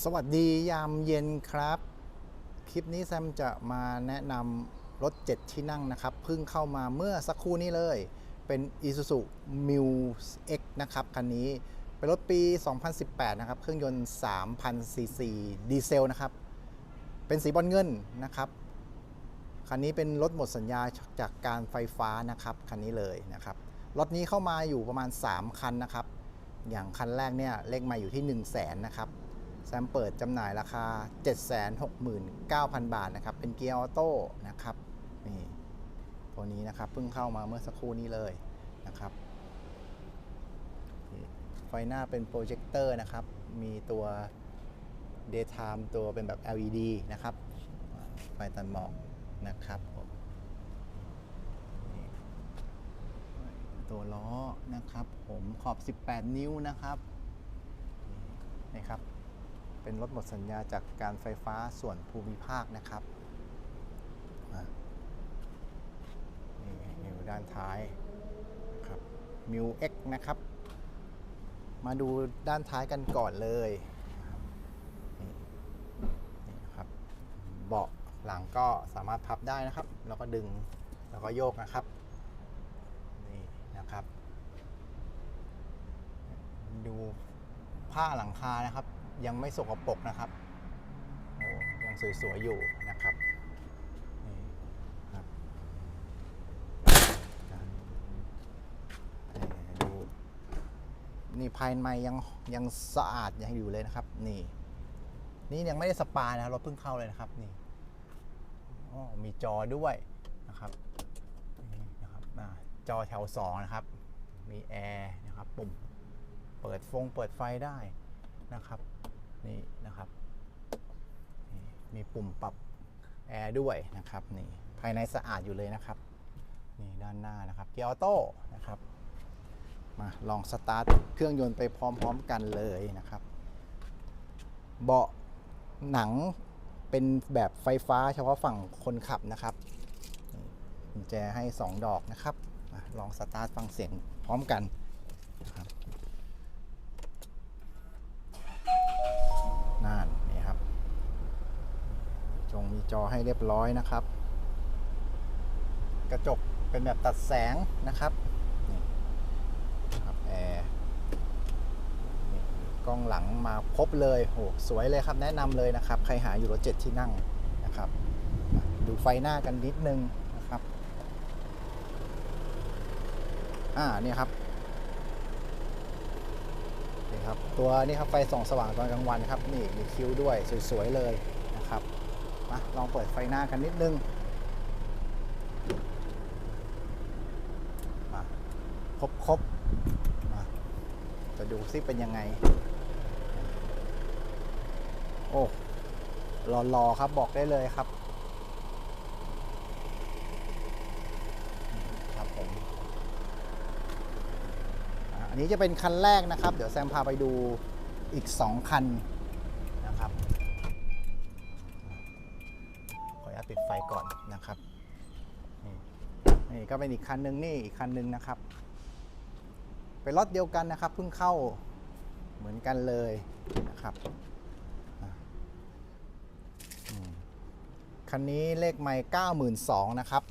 สวัสดียามเย็นครับ คลิปนี้แซมจะมาแนะนำรถ 7 ที่นั่งนะครับ เพิ่งเข้ามาเมื่อสักครู่นี้เลย เป็น Isuzu Muse X นะครับ คันนี้ เป็นรถปี 2018 นะครับ เครื่องยนต์3,000 ซีซีดีเซลนะครับ เป็นสีบอลเงินนะครับ คันนี้เป็นรถหมดสัญญาจากการไฟฟ้านะครับ คันนี้เลยนะครับ รถนี้เข้ามาอยู่ประมาณ 3 คันนะครับ อย่างคันแรกเนี่ยเลขมาอยู่ที่ 1 0 0 0 0แสนนะครับ แซมเปิดจำหน่ายราคา 769,000 บาทนะครับ เป็นเกียร์ออโต้นะครับ นี่ ตัวนี้นะครับเพิ่งเข้ามาเมื่อสักครู่นี้เลยนะครับ ไฟหน้าเป็นโปรเจคเตอร์นะครับ มีตัว daytime ตัวเป็นแบบ LED นะครับ ไฟตัดหมอกนะครับตัวล้อนะครับ ผมขอบ 18 นิ้วนะครับนี่ครับ เป็นรถหมดสัญญาจากการไฟฟ้าส่วนภูมิภาคนะครับนี่อยู่ด้านท้ายครับมิว X นะครับ มาดูด้านท้ายกันก่อนเลยนะครับนี่นี่นะครับเบาะหลังก็สามารถพับได้นะครับ แล้วก็ดึงแล้วก็โยกนะครับนี่นะครับ ดูผ้าหลังคานะครับ ยังไม่สกปรกนะครับโอ้ยังสวยๆอยู่นะครับนี่ครับดูนี่ภายในยังยังสะอาดยังอยู่เลยนะครับ นี่ นี่ยังไม่ได้สปานะครับรถเพิ่งเข้าเลยนะครับนี่อ๋อมีจอด้วยนะครับนี่นะครับจอแถวสองนะครับ มีแอร์นะครับปุ่มเปิดฟงเปิดไฟได้นะครับ นี่นะครับมีปุ่มปรับแอร์ด้วยนะครับนี่ภายในสะอาดอยู่เลยนะครับนี่ด้านหน้านะครับเกียร์ออโต้นะครับมาลองสตาร์ทเครื่องยนต์ไปพร้อมๆกันเลยนะครับ เบาะหนังเป็นแบบไฟฟ้าเฉพาะฝั่งคนขับนะครับกุญแจให้ 2 ดอกนะครับมาลองสตาร์ทฟังเสียงพร้อมกันนะครับ มีจอให้เรียบร้อยนะครับ กระจกเป็นแบบตัดแสงนะครับนี่ครับแอร์กล้องหลังมาครบเลยโหสวยเลยครับแนะนำเลยนะครับ ใครหาอยู่รถเจ็ดที่นั่งนะครับ ดูไฟหน้ากันนิดนึงนะครับ อ่าเนี่ยครับนี่ครับ ตัวนี้ครับไฟส่องสว่างตอนกลางวันครับ นี่มีคิ้วด้วยสวยๆเลยนะครับ มาลองเปิดไฟหน้ากันนิดนึงมาครบครบมาจะดูซิเป็นยังไง โอ้รอๆครับบอกได้เลยครับ ครับผมอันนี้จะเป็นคันแรกนะครับ เดี๋ยวแซมพาไปดูอีก 2 คัน ปิดไฟก่อนนะครับนี่ก็เป็นอีกคันหนึ่งนี่อีกคันหนึ่งนะครับ เป็นรถเดียวกันนะครับเพิ่งเข้าเหมือนกันเลยนะครับคันนี้เลขไมล์92,000นะครับ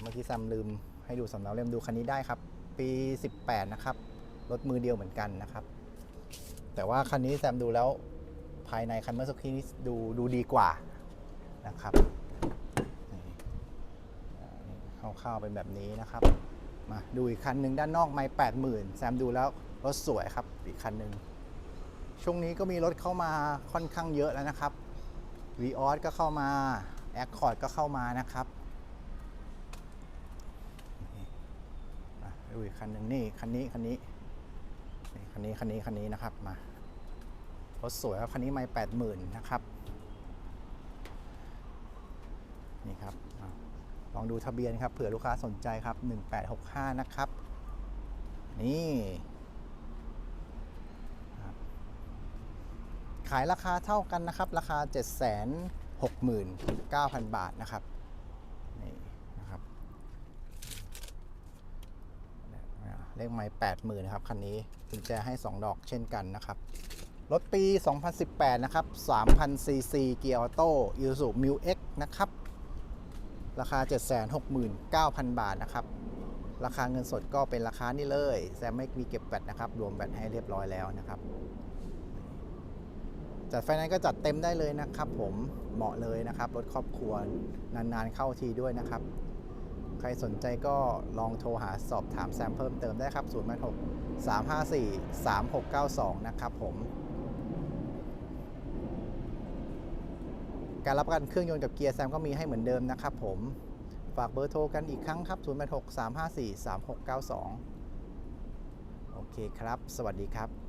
เมื่อกี้แซมลืมให้ดูสำเนาเล่มดูคันนี้ได้ครับ ปี 18 นะครับ รถมือเดียวเหมือนกันนะครับ แต่ว่าคันนี้แซมดูแล้วภายในคันเมื่อสักครู่นี้ดูดูดีกว่า นะครับนี่อ่านี่คร่าวๆเป็นแบบนี้นะครับ มาดูอีกคันหนึ่งด้านนอกไม่แปดหมื่นแซมดูแล้วรถสวยครับอีกคันหนึ่งช่วงนี้ก็มีรถเข้ามาค่อนข้างเยอะแล้วนะครับ v ีออสก็เข้ามา Accord ก็เข้ามานะครับอะดูอีกคันหนึ่งนี่คันนี้คันนี้คันนี้คันนี้คันนี้นะครับมารถสวยครับคันนี้ไม่แปดหมื่นนะครับนี่ครับอะล องดูทะเบียนครับเผื่อลูกค้าสนใจครับ 1865 นะครับ นี่ขายราคาเท่ากันนะครับ ราคา 769,000 บาทนะครับนี่นะครับเลขไม้แปดหมื่นครับคันนี้กุญแจให้ 2 ดอกเช่นกันนะครับรถปี 2018 นะครับ3,000ซีซีเกียร์ออโต้ Isuzu Mu X นะครับ ราคา 769,000 บาทนะครับ ราคาเงินสดก็เป็นราคานี่เลยแซมไม่มีเก็บแบตนะครับ รวมแบตให้เรียบร้อยแล้วนะครับ จัดไฟนนซ์ก็จัดเต็มได้เลยนะครับ ผมเหมาะเลยนะครับ รถครอบครัวนานๆเข้าทีด้วยนะครับ ใครสนใจก็ลองโทรหาสอบถามแซมเพิ่มเติมได้ครับ0 8 6 3 5 4 3 6 9 2 นะครับผม การรับประกันเครื่องยนต์กับเกียร์แซมก็มีให้เหมือนเดิมนะครับผม ฝากเบอร์โทรกันอีกครั้งครับ 0 8 6 3 5 4 3 6 9 2 โอเคครับ สวัสดีครับ